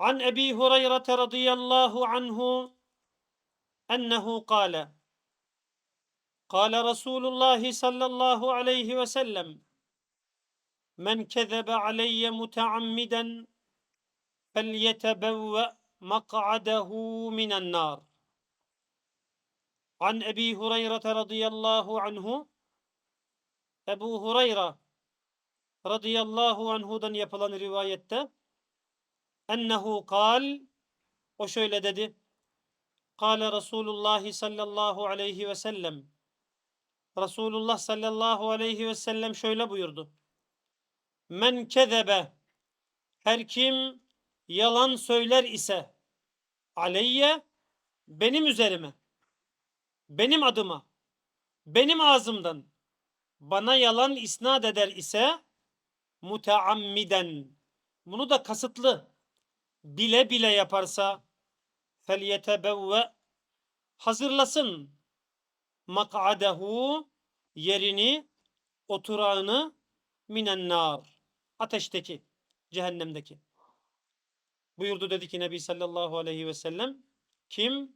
عن أبي هريرة رضي الله عنه أنه قال قال رسول الله صلى الله عليه وسلم من كذب علي متعمدا فليتبوأ مقعده من النار عن أبي هريرة رضي الله عنه Ebu Hureyre radıyallahu anhudan yapılan rivayette ennehu kal. O şöyle dedi. Kale Resulullah sallallahu aleyhi ve sellem. Resulullah sallallahu aleyhi ve sellem şöyle buyurdu. Men kezebe. Her kim yalan söyler ise aleyye benim üzerime benim adıma benim ağzımdan bana yalan isnat eder ise muteammiden bunu da kasıtlı bile bile yaparsa felyetebevve hazırlasın mak'adehu yerini oturağını minen nar ateşteki cehennemdeki buyurdu dedi ki Nebi sallallahu aleyhi ve sellem kim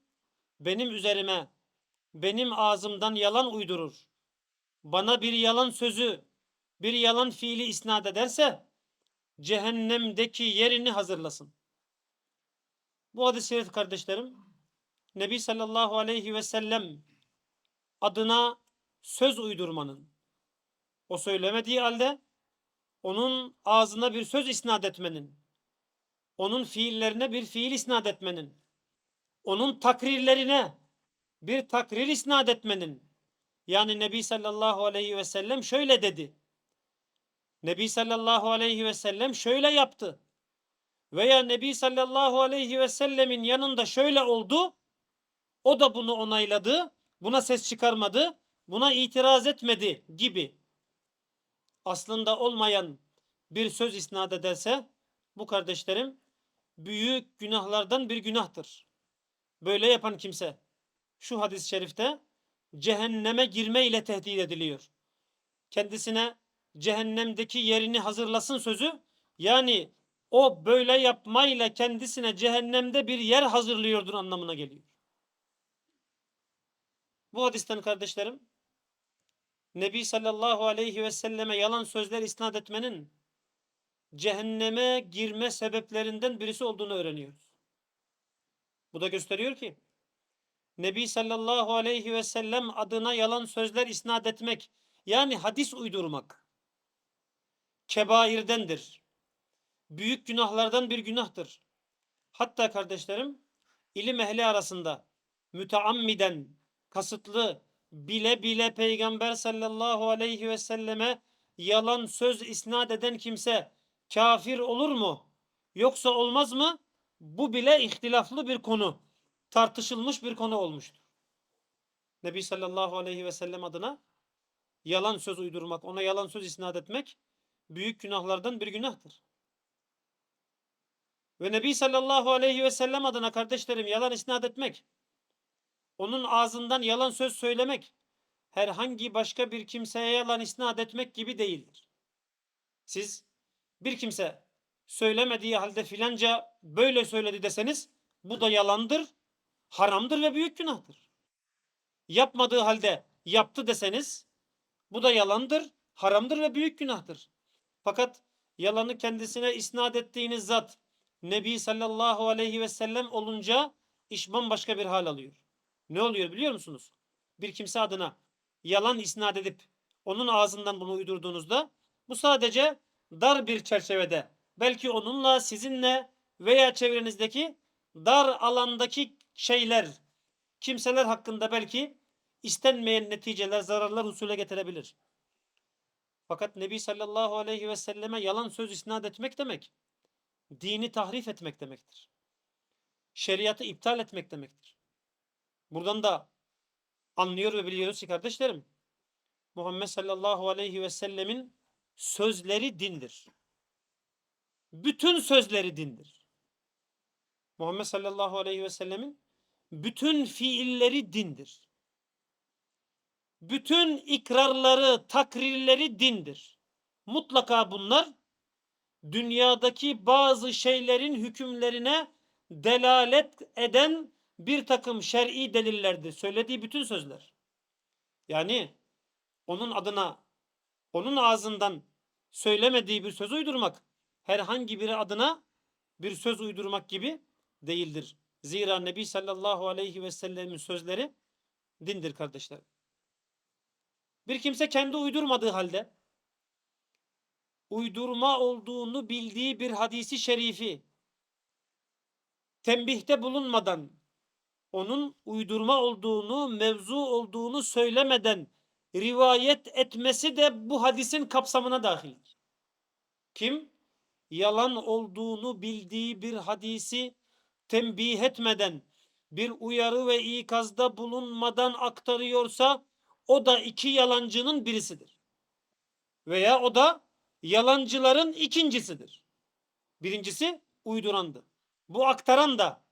benim üzerime benim ağzımdan yalan uydurur bana bir yalan sözü, bir yalan fiili isnat ederse cehennemdeki yerini hazırlasın. Bu hadis-i şerif kardeşlerim Nebi sallallahu aleyhi ve sellem adına söz uydurmanın o söylemediği halde onun ağzına bir söz isnat etmenin onun fiillerine bir fiil isnat etmenin onun takrirlerine bir takrir isnat etmenin yani Nebi sallallahu aleyhi ve sellem şöyle dedi. Nebi sallallahu aleyhi ve sellem şöyle yaptı. Veya Nebi sallallahu aleyhi ve sellemin yanında şöyle oldu. O da bunu onayladı. Buna ses çıkarmadı. Buna itiraz etmedi gibi. Aslında olmayan bir söz isnat ederse bu kardeşlerim büyük günahlardan bir günahtır. Böyle yapan kimse şu hadis-i şerifte cehenneme girme ile tehdit ediliyor. Kendisine cehennemdeki yerini hazırlasın sözü yani o böyle yapmayla kendisine cehennemde bir yer hazırlıyordur anlamına geliyor. Bu hadisten kardeşlerim Nebi sallallahu aleyhi ve selleme yalan sözler isnat etmenin cehenneme girme sebeplerinden birisi olduğunu öğreniyoruz. Bu da gösteriyor ki Nebi sallallahu aleyhi ve sellem adına yalan sözler isnat etmek yani hadis uydurmak kebairdendir. Büyük günahlardan bir günahtır. Hatta kardeşlerim ilim ehli arasında müteammiden kasıtlı bile bile peygamber sallallahu aleyhi ve selleme yalan söz isnat eden kimse kafir olur mu? Yoksa olmaz mı? Bu bile ihtilaflı bir konu tartışılmış bir konu olmuştur. Nebi sallallahu aleyhi ve sellem adına yalan söz uydurmak, ona yalan söz isnat etmek büyük günahlardan bir günahtır. Ve Nebi sallallahu aleyhi ve sellem adına kardeşlerim yalan isnat etmek, onun ağzından yalan söz söylemek, herhangi başka bir kimseye yalan isnat etmek gibi değildir. Siz bir kimse söylemediği halde filanca böyle söyledi deseniz bu da yalandır haramdır ve büyük günahtır. Yapmadığı halde yaptı deseniz bu da yalandır, haramdır ve büyük günahtır. Fakat yalanı kendisine isnat ettiğiniz zat Nebi sallallahu aleyhi ve sellem olunca iş bambaşka bir hal alıyor. Ne oluyor biliyor musunuz? Bir kimse adına yalan isnat edip onun ağzından bunu uydurduğunuzda bu sadece dar bir çerçevede belki onunla sizinle veya çevrenizdeki dar alandaki şeyler, kimseler hakkında belki istenmeyen neticeler, zararlar husule getirebilir. Fakat Nebi sallallahu aleyhi ve selleme yalan söz isnat etmek demek, dini tahrif etmek demektir. Şeriatı iptal etmek demektir. Buradan da anlıyor ve biliyoruz ki kardeşlerim, Muhammed sallallahu aleyhi ve sellemin sözleri dindir. Bütün sözleri dindir. Muhammed sallallahu aleyhi ve sellemin bütün fiilleri dindir. Bütün ikrarları, takrirleri dindir. Mutlaka bunlar dünyadaki bazı şeylerin hükümlerine delalet eden bir takım şer'i delillerdir. Söylediği bütün sözler. Yani onun adına, onun ağzından söylemediği bir söz uydurmak herhangi biri adına bir söz uydurmak gibi değildir. Zira Nebi sallallahu aleyhi ve sellemin sözleri dindir kardeşler. Bir kimse kendi uydurmadığı halde uydurma olduğunu bildiği bir hadisi şerifi tembihte bulunmadan onun uydurma olduğunu, mevzu olduğunu söylemeden rivayet etmesi de bu hadisin kapsamına dahildir. Kim yalan olduğunu bildiği bir hadisi tembih etmeden, bir uyarı ve ikazda bulunmadan aktarıyorsa o da iki yalancının birisidir. Veya o da yalancıların ikincisidir. Birincisi uydurandı. Bu aktaran da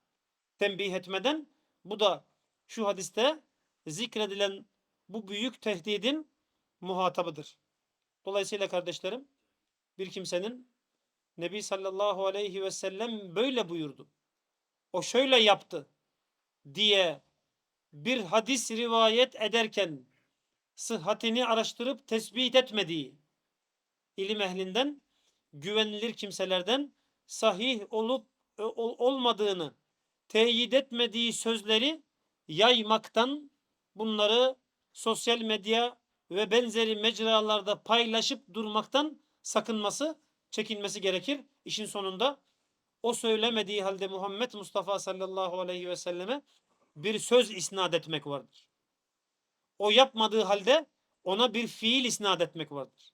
tembih etmeden bu da şu hadiste zikredilen bu büyük tehdidin muhatabıdır. Dolayısıyla kardeşlerim bir kimsenin Nebi sallallahu aleyhi ve sellem böyle buyurdu. O şöyle yaptı diye bir hadis rivayet ederken sıhhatini araştırıp tespit etmediği ilim ehlinden güvenilir kimselerden sahih olup e, ol- olmadığını teyit etmediği sözleri yaymaktan bunları sosyal medya ve benzeri mecralarda paylaşıp durmaktan sakınması, çekinmesi gerekir. İşin sonunda o söylemediği halde Muhammed Mustafa sallallahu aleyhi ve selleme bir söz isnat etmek vardır. O yapmadığı halde ona bir fiil isnat etmek vardır.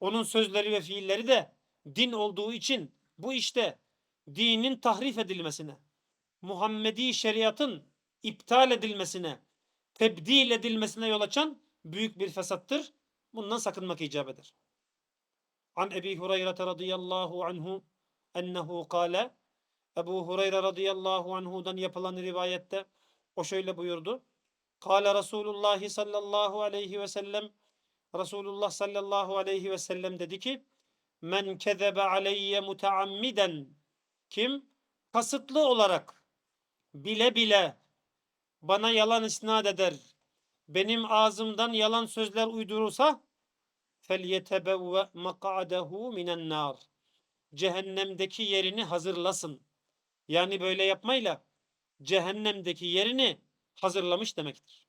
Onun sözleri ve fiilleri de din olduğu için bu işte dinin tahrif edilmesine, Muhammedi şeriatın iptal edilmesine, tebdil edilmesine yol açan büyük bir fesattır. Bundan sakınmak icap eder. An Ebi Hureyre radıyallahu anhu ennehu kâle Ebu Hureyre radıyallahu anhudan yapılan rivayette o şöyle buyurdu. Kâle Resulullah sallallahu aleyhi ve sellem Resulullah sallallahu aleyhi ve sellem dedi ki men kezebe aleyye muteammiden kim kasıtlı olarak bile bile bana yalan isnat eder benim ağzımdan yalan sözler uydurursa fel felyetebevve mak'adehu minen nar cehennemdeki yerini hazırlasın. Yani böyle yapmayla cehennemdeki yerini hazırlamış demektir.